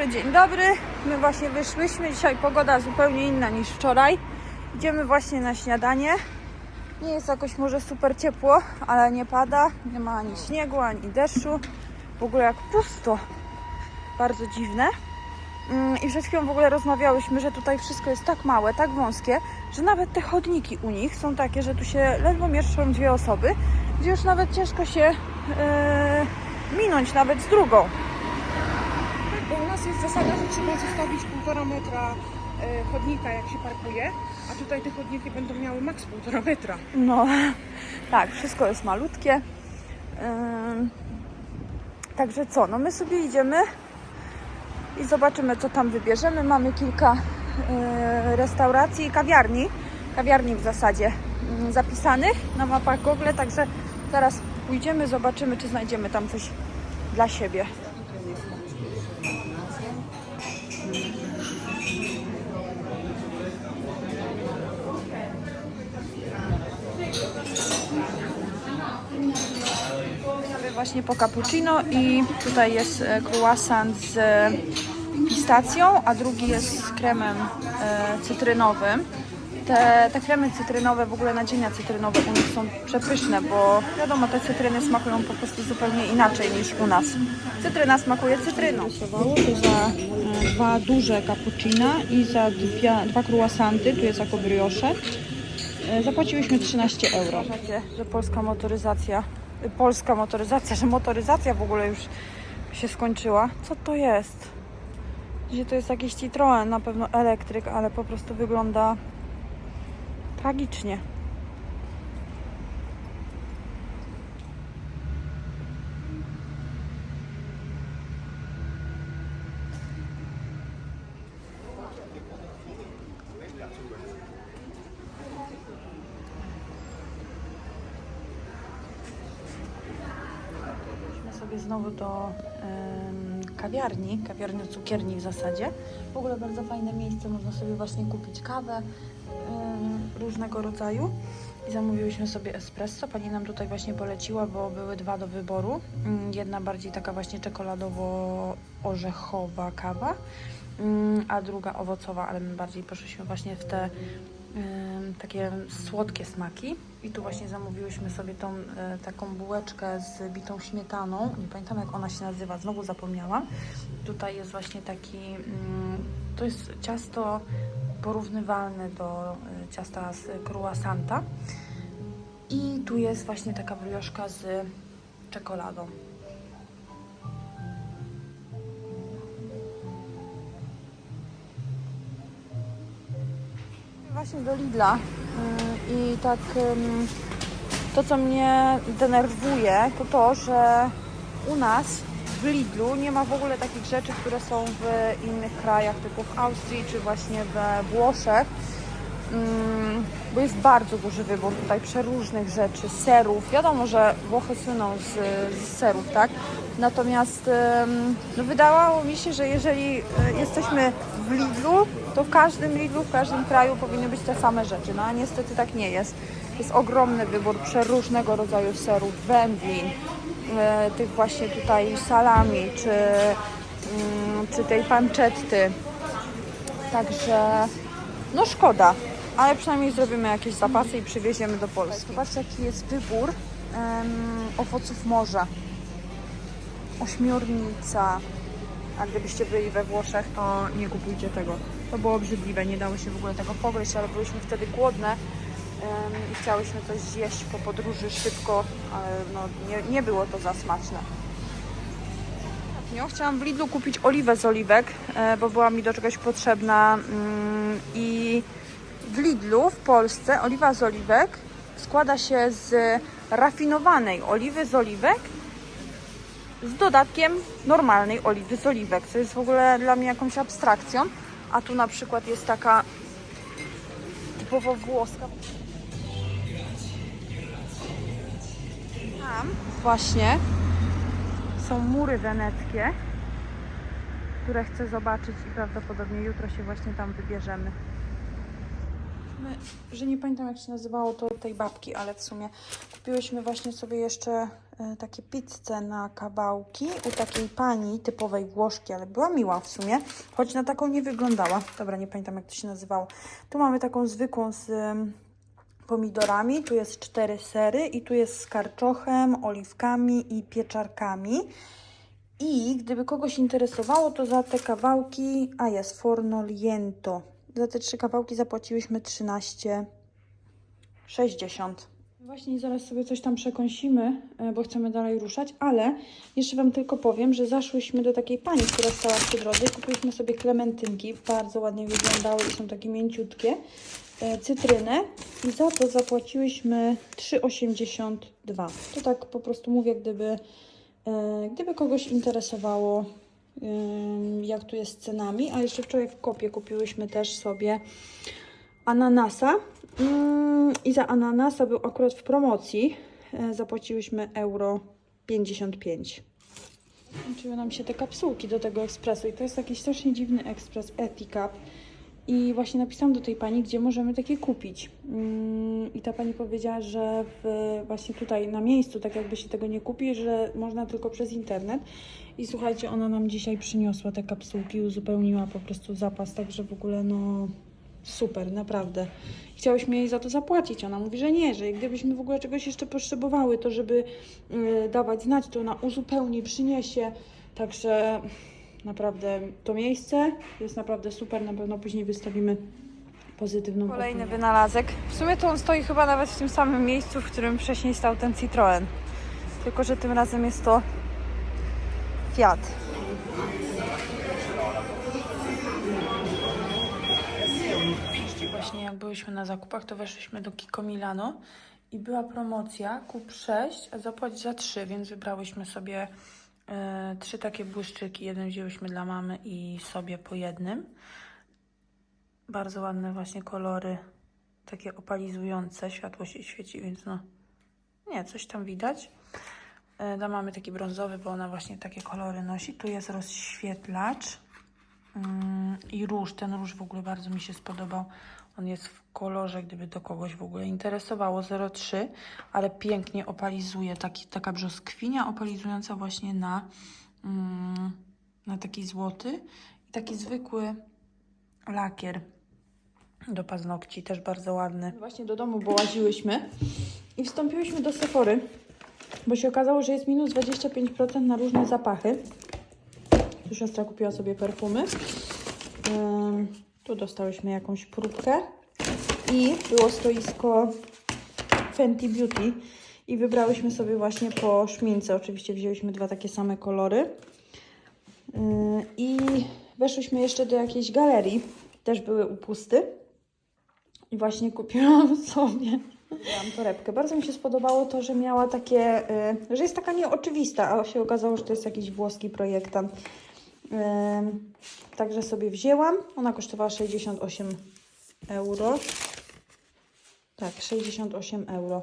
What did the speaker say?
dobry, dzień dobry. My właśnie wyszłyśmy. Dzisiaj pogoda zupełnie inna niż wczoraj. Idziemy właśnie na śniadanie. Nie jest jakoś może super ciepło, ale nie pada. Nie ma ani śniegu, ani deszczu. W ogóle jak pusto. Bardzo dziwne. Mm, I przed chwilą w ogóle rozmawiałyśmy, że tutaj wszystko jest tak małe, tak wąskie, że nawet te chodniki u nich są takie, że tu się ledwo mieszczą dwie osoby, gdzie już nawet ciężko się e, minąć nawet z drugą. Jest zasada, że trzeba zostawić półtora metra e, chodnika, jak się parkuje, a tutaj te chodniki będą miały maks półtora metra. No, tak, wszystko jest malutkie. Także co, no my sobie idziemy i zobaczymy, co tam wybierzemy. Mamy kilka y, restauracji i kawiarni, kawiarni w zasadzie mm, zapisanych na mapach Google, także zaraz pójdziemy, zobaczymy, czy znajdziemy tam coś dla siebie. Właśnie po cappuccino i tutaj jest e, croissant z e, pistacją, a drugi jest z kremem e, cytrynowym. Te, te kremy cytrynowe, w ogóle nadzienia cytrynowe u nich są przepyszne, bo wiadomo, te cytryny smakują po prostu zupełnie inaczej niż u nas. Cytryna smakuje cytryną. Kosztowało to za dwa duże cappuccina i za dwie, dwa croissanty, tu jest jako brioche. Zapłaciłyśmy 13 euro. Wiecie, że polska motoryzacja, polska motoryzacja, że motoryzacja w ogóle już się skończyła. Co to jest? Gdzie to jest jakiś Citroen, na pewno elektryk, ale po prostu wygląda tragicznie. Sobie znowu do kawiarni, kawiarni cukierni w zasadzie. W ogóle bardzo fajne miejsce, można sobie właśnie kupić kawę różnego rodzaju. I zamówiłyśmy sobie espresso. Pani nam tutaj właśnie poleciła, bo były dwa do wyboru. Mm, Jedna bardziej taka właśnie czekoladowo-orzechowa kawa, mm, a druga owocowa, ale my bardziej poszliśmy właśnie w te takie słodkie smaki. I tu właśnie zamówiłyśmy sobie tą e, taką bułeczkę z bitą śmietaną. Nie pamiętam jak ona się nazywa, znowu zapomniałam. Tutaj jest właśnie taki, mm, to jest ciasto porównywalne do e, ciasta z croissanta. I tu jest właśnie taka brioszka z czekoladą. Właśnie do Lidla Yy, i tak to co mnie denerwuje to to, że u nas w Lidlu nie ma w ogóle takich rzeczy, które są w innych krajach typu w Austrii czy właśnie we Włoszech bo jest bardzo duży wybór tutaj przeróżnych rzeczy, serów. Wiadomo, że Włochy słyną z, z serów, tak? Natomiast no wydawało mi się, że jeżeli e, jesteśmy w Lidlu, to w każdym Lidlu, w każdym kraju powinny być te same rzeczy. No a niestety tak nie jest. Jest ogromny wybór przeróżnego rodzaju serów, wędlin, e, tych właśnie tutaj salami, czy, mm, czy tej pancetty. Także no szkoda, ale przynajmniej zrobimy jakieś zapasy i przywieziemy do Polski. Zobaczcie jaki jest wybór em, owoców morza. Ośmiornica. A gdybyście byli we Włoszech, to nie kupujcie tego. To było obrzydliwe, nie dało się w ogóle tego pogryźć, ale byliśmy wtedy głodne i chciałyśmy coś zjeść po podróży szybko, ale no, nie, nie było to za smaczne. Ostatnio chciałam w Lidlu kupić oliwę z oliwek, e, bo była mi do czegoś potrzebna mm, i w Lidlu w Polsce oliwa z oliwek składa się z rafinowanej oliwy z oliwek z dodatkiem normalnej oliwy z oliwek, co jest w ogóle dla mnie jakąś abstrakcją, a tu na przykład jest taka typowo włoska. Tam właśnie są mury weneckie, które chcę zobaczyć i prawdopodobnie jutro się właśnie tam wybierzemy. My, że nie pamiętam jak się nazywało to tej babki, ale w sumie kupiłyśmy właśnie sobie jeszcze takie pizze na kawałki u takiej pani typowej Włoszki, ale była miła w sumie, choć na taką nie wyglądała. Dobra, nie pamiętam jak to się nazywało. Tu mamy taką zwykłą z pomidorami, tu jest cztery sery i tu jest z karczochem, oliwkami i pieczarkami. I gdyby kogoś interesowało, to za te kawałki, a jest forno liento. Za te trzy kawałki zapłaciłyśmy 13,60. Właśnie zaraz sobie coś tam przekąsimy, e, bo chcemy dalej ruszać, ale jeszcze Wam tylko powiem, że zaszłyśmy do takiej pani, która stała przy drodze kupiliśmy sobie klementynki. Bardzo ładnie wyglądały i są takie mięciutkie. E, Cytrynę i za to zapłaciłyśmy 3,82. To tak po prostu mówię, gdyby, e, gdyby kogoś interesowało, jak tu jest z cenami. A jeszcze wczoraj w kopie kupiłyśmy też sobie ananasa. Mm, I za ananasa był akurat w promocji. E, Zapłaciłyśmy euro 55. Kończyły nam się te kapsułki do tego ekspresu i to jest jakiś strasznie dziwny ekspres Eticup. I właśnie napisałam do tej pani, gdzie możemy takie kupić. Mm, I ta pani powiedziała, że w, właśnie tutaj na miejscu, tak jakby się tego nie kupi, że można tylko przez internet. I słuchajcie, ona nam dzisiaj przyniosła te kapsułki, uzupełniła po prostu zapas, także w ogóle no super, naprawdę. Chciałyśmy jej za to zapłacić. Ona mówi, że nie, że gdybyśmy w ogóle czegoś jeszcze potrzebowały, to żeby y, dawać znać, to ona uzupełni, przyniesie. Także naprawdę to miejsce jest naprawdę super. Na pewno później wystawimy pozytywną Kolejny opinię. wynalazek. W sumie to on stoi chyba nawet w tym samym miejscu, w którym wcześniej stał ten Citroen. Tylko, że tym razem jest to Fiat. Właśnie jak byliśmy na zakupach, to weszliśmy do Kiko Milano i była promocja, kup 6, a zapłać za 3, więc wybrałyśmy sobie e, trzy takie błyszczyki. Jeden wzięłyśmy dla mamy i sobie po jednym. Bardzo ładne właśnie kolory, takie opalizujące, światło się świeci, więc no nie, coś tam widać. E, Dla mamy taki brązowy, bo ona właśnie takie kolory nosi. Tu jest rozświetlacz mm, i róż. Ten róż w ogóle bardzo mi się spodobał. On jest w kolorze, gdyby to kogoś w ogóle interesowało, 03, ale pięknie opalizuje. Taki, taka brzoskwinia opalizująca właśnie na, mm, na taki złoty. I taki zwykły lakier do paznokci, też bardzo ładny. Właśnie do domu, bo i wstąpiłyśmy do Sephory, bo się okazało, że jest minus 25% na różne zapachy. Tu siostra kupiła sobie perfumy. Ym, tu dostałyśmy jakąś próbkę i było stoisko Fenty Beauty i wybrałyśmy sobie właśnie po szmince. Oczywiście wzięłyśmy dwa takie same kolory. Yy, I weszłyśmy jeszcze do jakiejś galerii. Też były upusty. I właśnie kupiłam sobie Wzięłam torebkę. Bardzo mi się spodobało to, że miała takie, y, że jest taka nieoczywista, a się okazało, że to jest jakiś włoski projektant. Także sobie wzięłam. Ona kosztowała 68 euro. Tak, 68 euro.